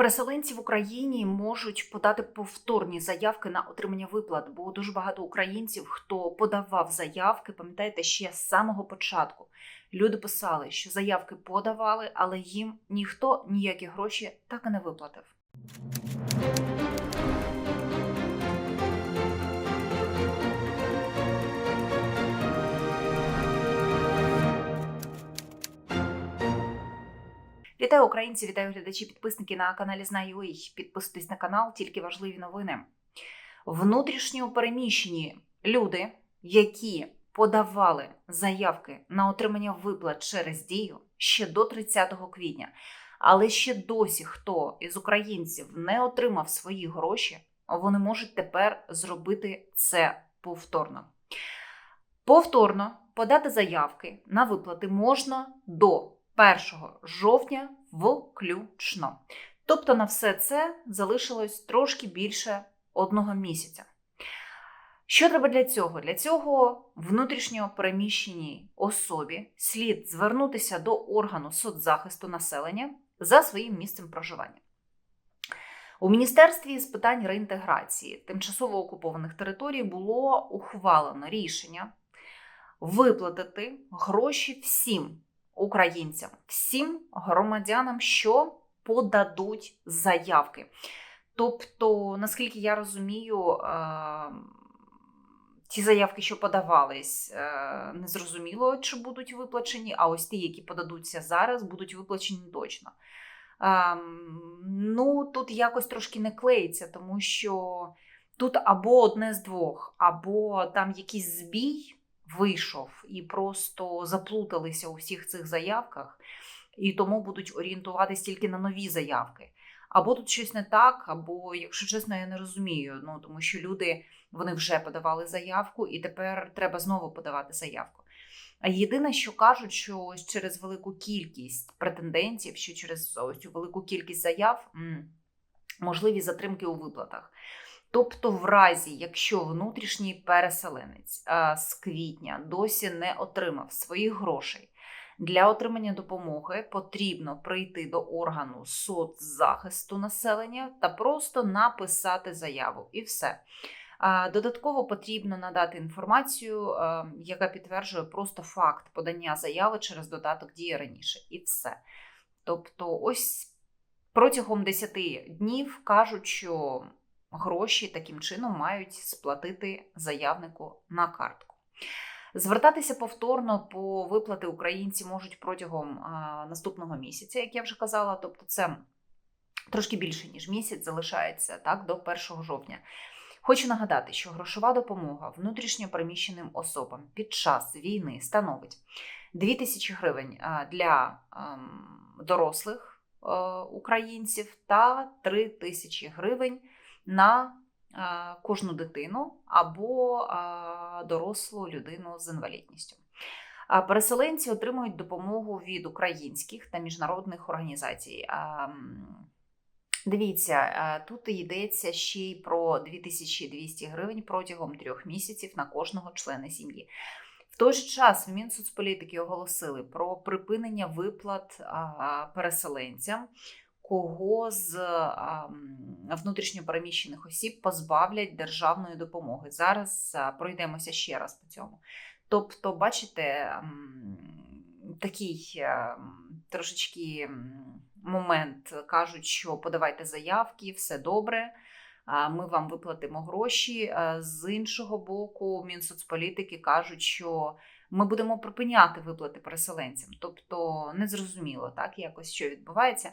Переселенці в Україні можуть подати повторні заявки на отримання виплат, бо дуже багато українців, хто подавав заявки, пам'ятаєте, ще з самого початку. Люди писали, що заявки подавали, але їм ніхто ніякі гроші так і не виплатив. Вітаю українці, вітаю глядачі, підписники на каналі Знаю.ua. Підписуйтесь на канал, тільки важливі новини. Внутрішньо переміщені люди, які подавали заявки на отримання виплат через дію ще до 30 квітня, але ще досі хто із українців не отримав свої гроші, вони можуть тепер зробити це повторно. Повторно подати заявки на виплати можна до 1 жовтня включно. Тобто на все це залишилось трошки більше одного місяця. Що треба для цього? Для цього внутрішньо переміщеній особі слід звернутися до органу соцзахисту населення за своїм місцем проживання. У Міністерстві з питань реінтеграції тимчасово окупованих територій було ухвалено рішення виплатити гроші всім українцям, всім громадянам, що подадуть заявки. Тобто, наскільки я розумію, е, ті заявки, що подавались, е, не зрозуміло, чи будуть виплачені, а ось ті, які подадуться зараз, будуть виплачені точно. Ем, ну, тут якось трошки не клеїться, тому що тут або одне з двох, або там якийсь збій вийшов і просто заплуталися у всіх цих заявках, і тому будуть орієнтуватись тільки на нові заявки. Або тут щось не так, або, якщо чесно, я не розумію. Ну тому що люди вони вже подавали заявку, і тепер треба знову подавати заявку. А єдине, що кажуть, що через велику кількість претендентів, що через ось цю велику кількість заяв можливі затримки у виплатах. Тобто, в разі, якщо внутрішній переселенець з квітня досі не отримав своїх грошей, для отримання допомоги потрібно прийти до органу соцзахисту населення та просто написати заяву, і все. Додатково потрібно надати інформацію, яка підтверджує просто факт подання заяви через додаток дії раніше, і все. Тобто, ось протягом 10 днів кажуть, що гроші таким чином мають сплатити заявнику на картку. Звертатися повторно по виплати українці можуть протягом наступного місяця, як я вже казала, тобто це трошки більше, ніж місяць, залишається так, до 1 жовтня. Хочу нагадати, що грошова допомога внутрішньо переміщеним особам під час війни становить 2 тисячі гривень для ем, дорослих е, українців та 3 тисячі гривень на кожну дитину або дорослу людину з інвалідністю. Переселенці отримують допомогу від українських та міжнародних організацій. Дивіться, тут йдеться ще й про 2200 гривень протягом трьох місяців на кожного члена сім'ї. В той же час в Мінсоцполітики оголосили про припинення виплат переселенцям кого з внутрішньопереміщених осіб позбавлять державної допомоги. Зараз пройдемося ще раз по цьому. Тобто, бачите, такий трошечки момент кажуть, що подавайте заявки, все добре. Ми вам виплатимо гроші. З іншого боку, Мінсоцполітики кажуть, що ми будемо припиняти виплати переселенцям. Тобто незрозуміло так, якось що відбувається.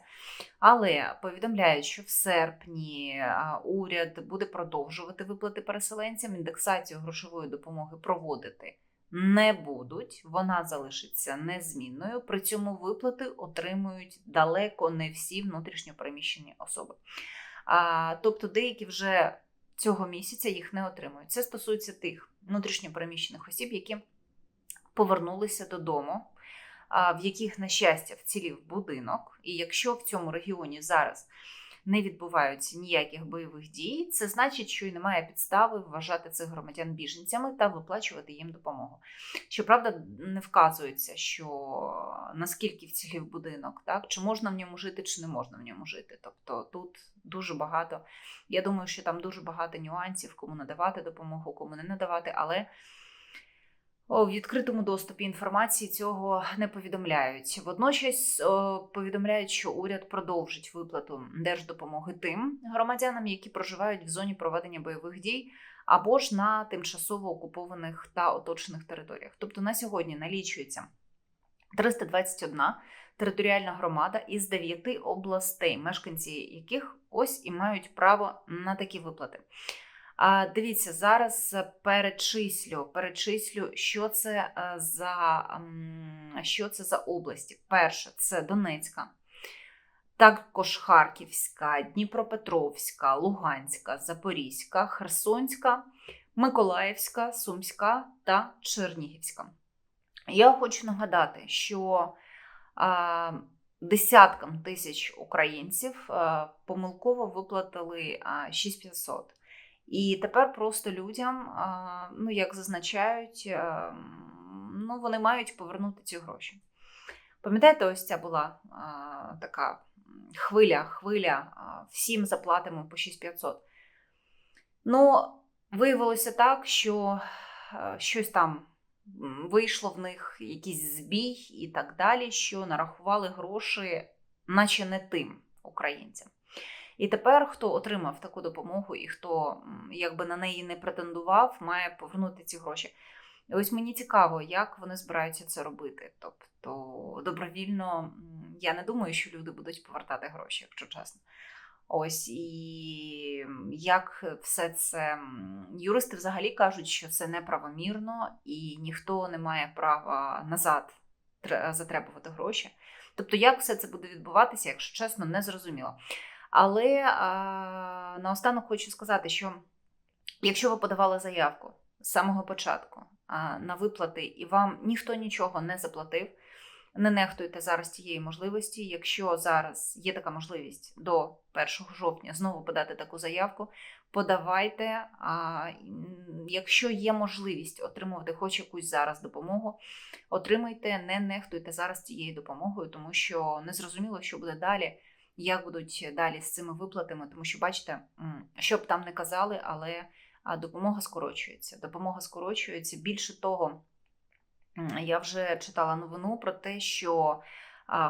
Але повідомляють, що в серпні уряд буде продовжувати виплати переселенцям, індексацію грошової допомоги проводити. Не будуть, вона залишиться незмінною. При цьому виплати отримують далеко не всі внутрішньопереміщені особи. А, Тобто деякі вже цього місяця їх не отримують. Це стосується тих внутрішньопереміщених осіб, які повернулися додому, в яких, на щастя, вцілів будинок. І якщо в цьому регіоні зараз не відбуваються ніяких бойових дій, це значить, що й немає підстави вважати цих громадян біженцями та виплачувати їм допомогу. Щоправда, не вказується, що наскільки вцілів будинок, так чи можна в ньому жити, чи не можна в ньому жити. Тобто тут дуже багато. Я думаю, що там дуже багато нюансів, кому надавати допомогу, кому не надавати, але. У відкритому доступі інформації цього не повідомляють. Водночас повідомляють, що уряд продовжить виплату держдопомоги тим громадянам, які проживають в зоні проведення бойових дій, або ж на тимчасово окупованих та оточених територіях. Тобто на сьогодні налічується 321 територіальна громада із 9 областей, мешканці яких ось і мають право на такі виплати. Дивіться, зараз перечислю, перечислю, що це е, за що це за області. Перше, це Донецька, також Харківська, Дніпропетровська, Луганська, Запорізька, Херсонська, Миколаївська, Сумська та Чернігівська. Я хочу нагадати, що десяткам тисяч українців а, помилково виплатили а, 6500. І тепер просто людям, ну як зазначають, ну вони мають повернути ці гроші. Пам'ятаєте, ось ця була така хвиля, хвиля, всім заплатимо по 6500. Ну, виявилося так, що щось там вийшло в них якийсь збій і так далі, що нарахували гроші, наче не тим українцям. І тепер, хто отримав таку допомогу і хто якби на неї не претендував, має повернути ці гроші. Ось мені цікаво, як вони збираються це робити. Тобто, добровільно, я не думаю, що люди будуть повертати гроші, якщо чесно. Ось і як все це юристи взагалі кажуть, що це неправомірно, і ніхто не має права назад затребувати гроші. Тобто, як все це буде відбуватися, якщо чесно, не зрозуміло. Але а, наостанок хочу сказати, що якщо ви подавали заявку з самого початку а, на виплати, і вам ніхто нічого не заплатив, не нехтуйте зараз тієї можливості. Якщо зараз є така можливість до 1 жовтня знову подати таку заявку, подавайте. А, якщо є можливість отримувати хоч якусь зараз допомогу, отримайте, не нехтуйте зараз тією допомогою, тому що незрозуміло, що буде далі як будуть далі з цими виплатами, тому що, бачите, що б там не казали, але допомога скорочується. Допомога скорочується. Більше того, я вже читала новину про те, що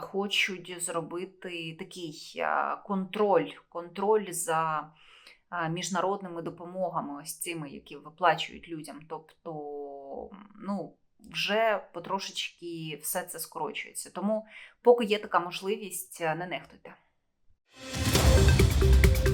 хочуть зробити такий контроль, контроль за міжнародними допомогами, ось цими, які виплачують людям. Тобто, ну. Вже потрошечки все це скорочується. Тому, поки є така можливість, не нехтуйте. Thank you.